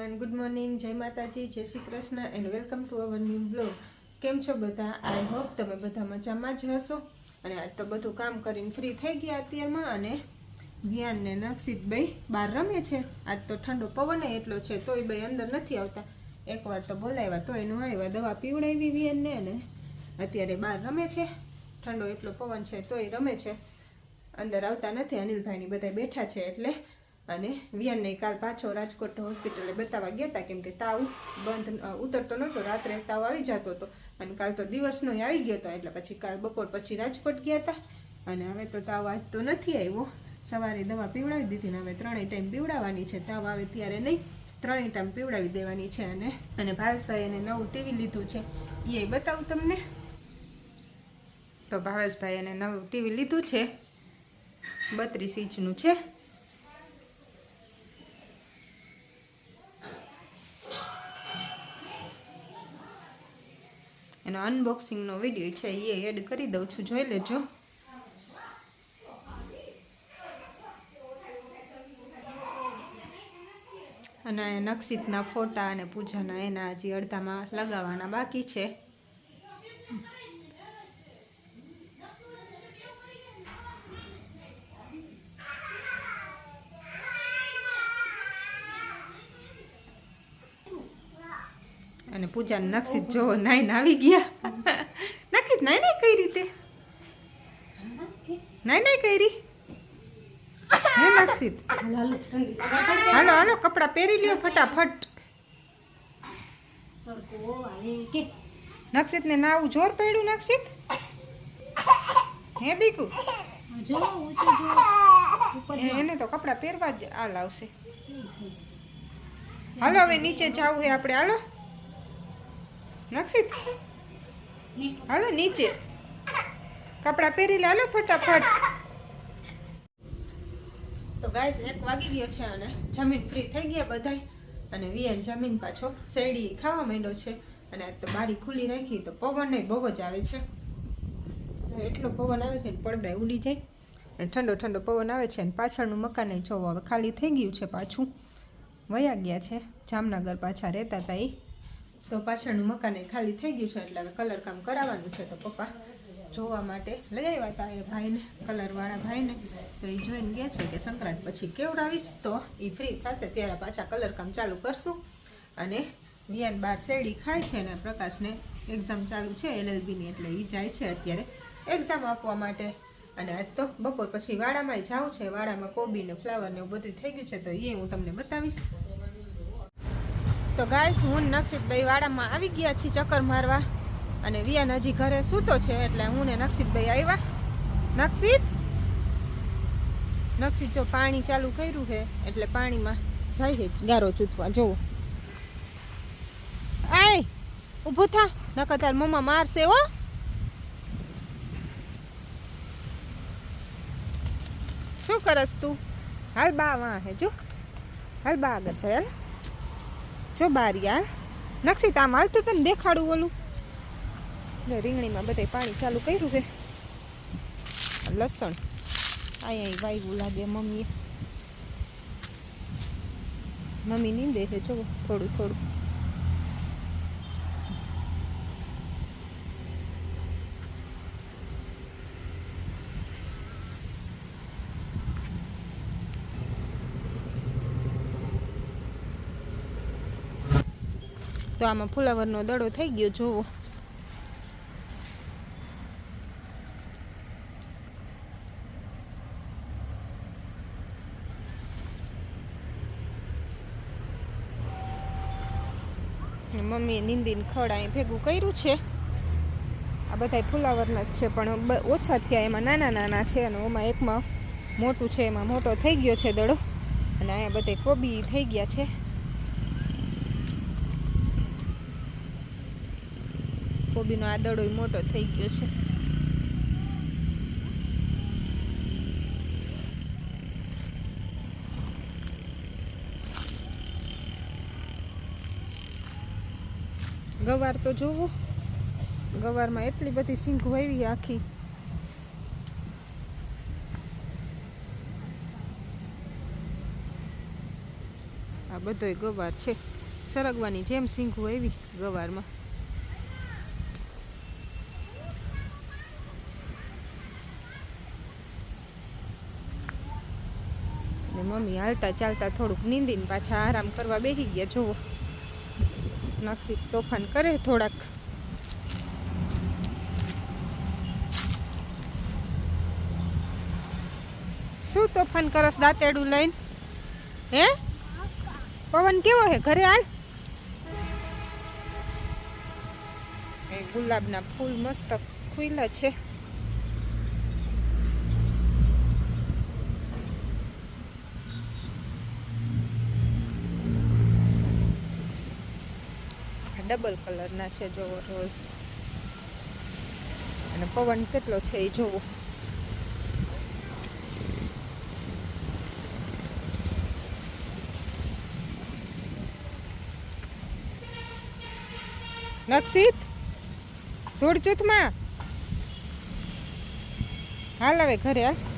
Everyone good morning જય માતાજી જય Shri Krishna and welcome to our new blog કેમ છો બધા? આઈ હોપ તમે બધા મજામાં જ હશો. અને આજ તો બધું કામ કરીને ફ્રી થઈ ગયા અત્યારમાં અને વિયાન ને નક્ષિત ભાઈ બહાર રમે છે. આજ તો ઠંડો પવન એટલો છે તોય ભાઈ અંદર નથી આવતા. એકવાર તો બોલાવ્યા તો એનું આવ્યા દવા પીવડાવી વિયાનને અને અત્યારે બહાર રમે છે. ઠંડો એટલો પવન છે તોય રમે છે. અંદર આવતા નથી અનિલભાઈની બધા બેઠા છે એટલે અને વિયાનને કાલ પાછો રાજકોટ હોસ્પિટલે બતાવવા ગયા હતા કેમ કે તાવ બંધ ઉતરતો નહોતો. રાત્રે તાવ આવી જતો હતો અને કાલ તો દિવસનો આવી ગયો હતો એટલે પછી કાલ બપોર પછી રાજકોટ ગયા હતા અને હવે તો તાવ આજ તો નથી આવ્યો. સવારે દવા પીવડાવી દીધી ને હવે ત્રણેય ટાઈમ પીવડાવવાની છે. તાવ આવે ત્યારે નહીં, ત્રણેય ટાઈમ પીવડાવી દેવાની છે અને અને ભાવેશભાઈ એને નવું ટીવી લીધું છે. એ બતાવું તમને. તો ભાવેશભાઈ એને નવું ટીવી લીધું છે. બત્રીસ ઇંચનું છે. એનો અનબોક્સિંગનો વીડિયો છે એ એડ કરી દઉં છું. જોઈ લેજો. અને નક્ષિતના ફોટા અને પૂજાના એના હજી અડધામાં લગાવવાના બાકી છે. અને પૂજા નક્ષિત જો નાઈને આવી ગયા. નક્ષિત નાઈ નાઈ કઈ રીતે? નાઈ નાઈ કરી? હે નક્ષિત? હાલો હાલો, કપડાં પહેરી લ્યો ફટાફટ. નક્ષિત ને નાવું જોર પડ્યું, નક્ષિત? હે દીકુ? એને તો કપડાં પહેરવા જ હાલ આવશે. હાલો, હવે નીચે જવું હે આપણે, હાલો. નક્ષિત હાલો, નીચે. કપડાં પહેરી લાલો ફટાફટ. તો ગાઈસ, એક વાગી ગયો છે અને જમીન ફ્રી થઈ ગયા બધાય. અને વિયન જમીન પાછો શેરડી ખાવા માંડ્યો છે. અને આજ તો બારી ખુલ્લી રાખી, તો પવન બહુ જ આવે છે. એટલો પવન આવે છે ને પડદા ઉડી જાય. અને ઠંડો ઠંડો પવન આવે છે અને પાછળનું મકાન જોવો હવે ખાલી થઈ ગયું છે પાછું. વયા ગયા છે. જામનગર પાછા રહેતા હતા એ તો પાછળનું મકાન એ ખાલી થઈ ગયું છે, એટલે હવે કલર કામ કરાવવાનું છે તો પપ્પા જોવા માટે લઈ આવ્યા હતા એ ભાઈને કલરવાળા ભાઈને. તો એ જોઈને ગયા છે કે સંક્રાંત પછી કેવડાવીશ તો એ ફ્રી થશે, ત્યારે પાછા કલરકામ ચાલુ કરશું. અને વિયાન બાર શેરડી ખાય છે અને પ્રકાશને એક્ઝામ ચાલુ છે એલએલબીની એટલે એ જાય છે અત્યારે એક્ઝામ આપવા માટે. અને આજ તો બપોર પછી વાડામાં જાઉં છે, વાડામાં કોબીને ફ્લાવરને એવું બધું થઈ ગયું છે, તો એ હું તમને બતાવીશ. તો ગાઈસ, હું નક્ષિતભાઈ વાડામાં આવી ગયા છીએ ચક્કર મારવા. અને વિયાન હજી ઘરે સૂતો છે, એટલે હું ને નક્ષિતભાઈ આવ્યા. નક્ષિત નક્ષિત જો પાણી ચાલુ કર્યું છે, એટલે પાણીમાં જાય છે, ગારો ચૂથવા જોવો આય, ઊભો થા. નકર તાર મમ્મા મારશે હો. શું કરસ તું? હાલ બા વાં હે, જો. હાલ બા આગળ છે હાલ. જો બાર યાર નક્ષિત આમ હાલતું તને દેખાડું ઓલું. રીંગણીમાં બધે પાણી ચાલુ કર્યું કે લસણ. અહીંયા વાયવું લાગે મમ્મીએ. મમ્મી નીંદે છે જો થોડું થોડું. તો આમાં ફુલાવરનો દડો થઈ ગયો, જોવો. મમ્મીએ નિંદીને ખડ અહીં ભેગું કર્યું છે. આ બધા ફુલાવરના જ છે, પણ ઓછા થયા. એમાં નાના નાના છે અને એમાં એકમાં મોટું છે, એમાં મોટો થઈ ગયો છે દડો. અને અહીંયા બધે કોબી થઈ ગયા છે. કોબીનો આદળો દડો મોટો થઈ ગયો છે. ગવાર તો જોવો, ગવારમાં એટલી બધી સિંઘ વાવી આખી. આ બધોય ગવાર છે. સરગવાની જેમ સિંઘ એવી ગવારમાં. અને મમ્મી હાલતા ચાલતા થોડુંક નીંદીને પાછા આરામ કરવા બેસી ગયા. જોવો નક્ષી તોફાન કરે થોડાક. શું તોફાન કરસ દાંતેડું લઈને? હે? પવન કેવો હે ઘરે હાલ? ગુલાબના ફૂલ મસ્ત ખુલ્લા છે. ડબલ કલરના છે જોવો રોઝ. અને પવન કેટલો છે એ જોવો. નક્ષિત ધૂળ ચૂથમાં હાલ હવે ઘરે, હાલ.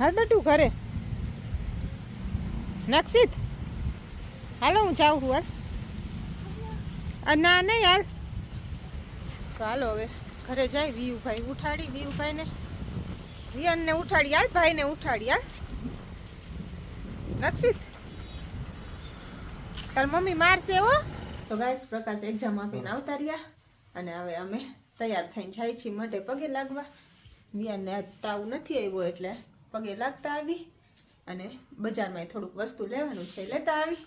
હાલ બટું ઘરે. નક્ષિત હાલો હું જાઉં છું, હાલ. ના, નહીં, હાલ. હાલો હવે, ઘરે જાય વીયુભાઈ. ઉઠાડી, વીયુભાઈને. વિયનને ઉઠાડી, હાલ, ભાઈને ઉઠાડી, હાલ. નક્ષિત તાર મમ્મી મારશે, હો. તો ગાઈસ, પ્રકાશ એક્ઝામ આપીને આવતા રહ્યા. અને હવે અમે તૈયાર થઈને જાય છીએ માટે પગે લાગવા. વિયાનને આજ તાવ નથી આવ્યો, એટલે પગે લાગતા આવી અને બજારમાં થોડુંક વસ્તુ લેવાનું છે લેતા આવી.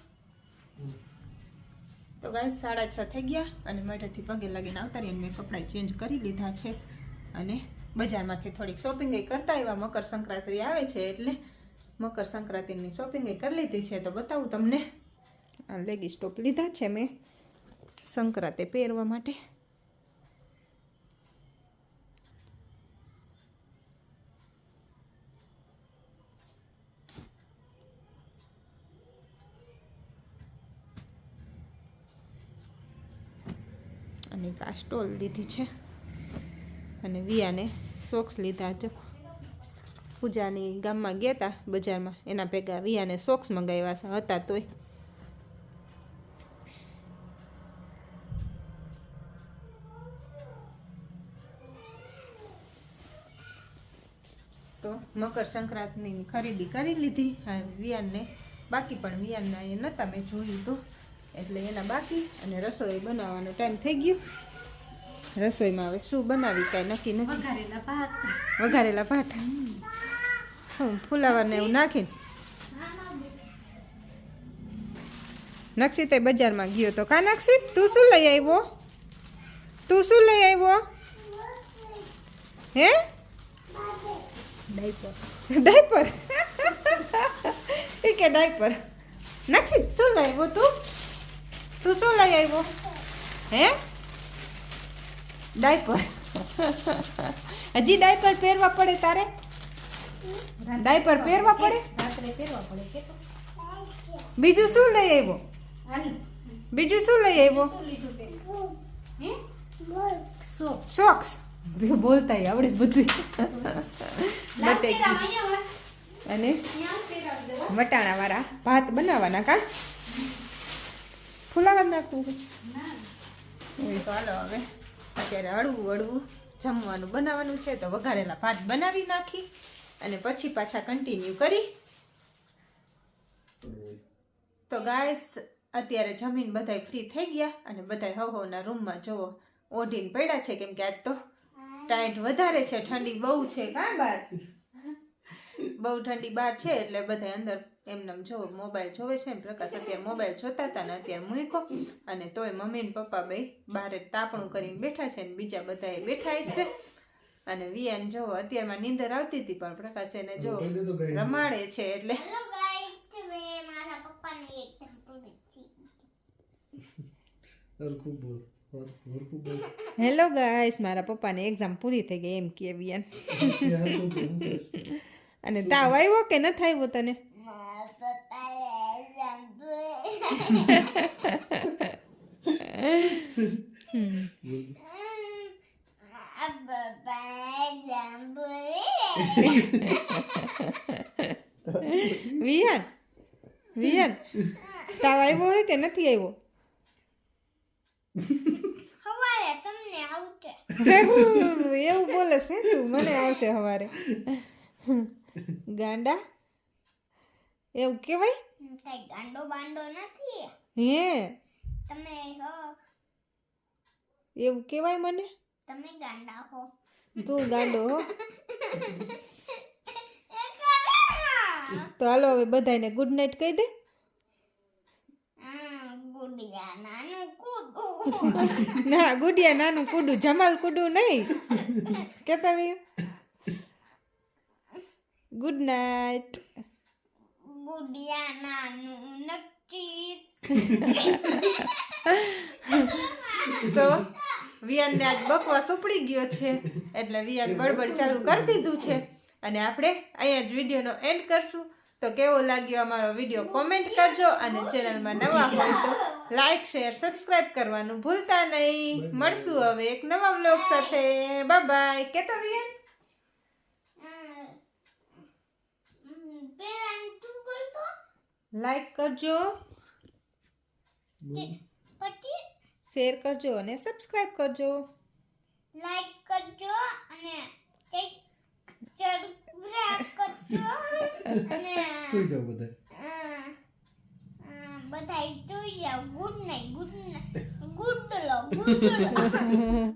તો ગાય સાડા છ થઈ ગયા અને માટેથી પગે લાગીને આવતા રહીને મેં કપડાં ચેન્જ કરી લીધા છે. અને બજારમાંથી થોડીક શોપિંગ કરતા એવા મકર સંક્રાંતિ આવે છે એટલે મકર સંક્રાંતિની શોપિંગ કરી લીધી છે. તો બતાવું તમને. લેગી સ્ટોપ લીધા છે મેં સંક્રાંતિ પહેરવા માટે. અને એક આ સ્ટોલ લીધી છે. અને વિયાને સોક્સ લીધા જો. પૂજાની ગામમાં ગયા હતા બજારમાં. એના ભેગા વિયાને સોક્સ મંગાવ્યા હતા તોય. તો મકર સંક્રાંતિની ખરીદી કરી લીધી. વિયાનને, બાકી પણ વિયાનના એ નહોતા મેં જોયું તો. એટલે એના બાકી અને રસોઈ બનાવવાનો ટાઈમ થઈ ગયો. રસોઈમાં હવે શું બનાવી કાંઈ નક્કી નથી. વઘારેલા ભાત. વઘારેલા ભાત. હું ફુલાવરને એવું નાખીને. નક્ષિતે બજારમાં ગયો તો કા નક્ષિત તું શું લઈ આવ્યો? તું શું લઈ આવ્યો? હે? ડાયપર. ડાયપર? એ કે ડાયપર. નક્ષિત શું લઈ આવ્યો તું? તું શું લઈ આવ્યો? હે? ડાયપર? હજી ડાયપર પહેરવા પડે તારે? ડાયપર પહેરવા પડે? રાત્રે પહેરવા પડે બીજું શું લઈ આવ્યો? બીજું શું લઈ આવ્યો? સોક્સ બોલતા આવડે બધું બટેકી. અને વટાણાવાળા વટાણા વાળા ભાત બનાવવાના કા? ફુલાવા નાખવું ના. હવે. અત્યારે હળવું હળવું જમવાનું બનાવવાનું છે તો વઘારેલા ભાત બનાવી નાખી અને પછી પાછા કન્ટિન્યુ કરી. તો ગાઈસ અત્યારે જમીન બધાય ફ્રી થઈ ગયા અને બધાય હવ હવના રૂમમાં જોવો. ઓઢીને પડ્યા છે કેમ કે આજ તો ટાઈટ વધારે છે, ઠંડી બહુ છે. કાં બાર બહુ ઠંડી બહાર છે એટલે બધા અંદર એમને જો મોબાઈલ જોવે છે ને પ્રકાશ અત્યારે મોબાઈલ જોતા હતા ને અત્યારે મૂકો. અને તોય મમ્મી ને પપ્પા બે બારે તાપણું કરીને બેઠા છે ને બીજા બધા બેઠા છે અને વિયાન જો અત્યારમાં નીંદર આવતી હતી પણ પ્રકાશ એને જો રમાડે છે એટલે હેલો ગાઈસ મારા પપ્પાની એક્ઝામ પૂરી થઈ ગઈ એમ કે વિયાન. અને તાવ આવ્યો કે નથી આવ્યો તને? વિયાન વિયાન તાવ આવ્યો હોય કે નથી આવ્યો? હવારે તમને આવશે. એવું બોલે છે તું મને આવશે સવારે ગાંડા એવું કેવાય કઈ ગાંડો બાંડો નથી? હે? તમે હો. એવું કેવાય મને? તમે ગાંડા હો. તું ગાંડો હો? તો હાલો હવે બધાને ગુડ નાઇટ કહી દે. હા ગુડિયા નાનું ના ગુડિયા નાનું કુડું જમાલ કુડું નહીં. કેતા ગુડ નાઇટ ગુડિયા નાનું નક્કી તો વિયાનને આજ બકવાસ ઉપડી ગયો છે એટલે વિયાન બળબડ ચાલુ કરી દીધું છે અને આપણે અહીંયા જ વિડીયોનો એન્ડ કરશું તો કેવો લાગ્યો અમારો વીડિયો કોમેન્ટ કરજો અને ચેનલમાં નવા હોય તો લાઈક શેર સબસ્ક્રાઇબ કરવાનું ભૂલતા નહીં મળશું હવે એક નવા વ્લોગ સાથે બાય બાય કેતો વિયાન લાઈક કરજો. શેર કરજો અને સબસ્ક્રાઇબ કરજો. લાઈક કરજો અને સુઈ જાઓ બધા. બધા જોઈ જાવ ગુડ નાઈટ ગુડ ગુડ લો ગુડ લો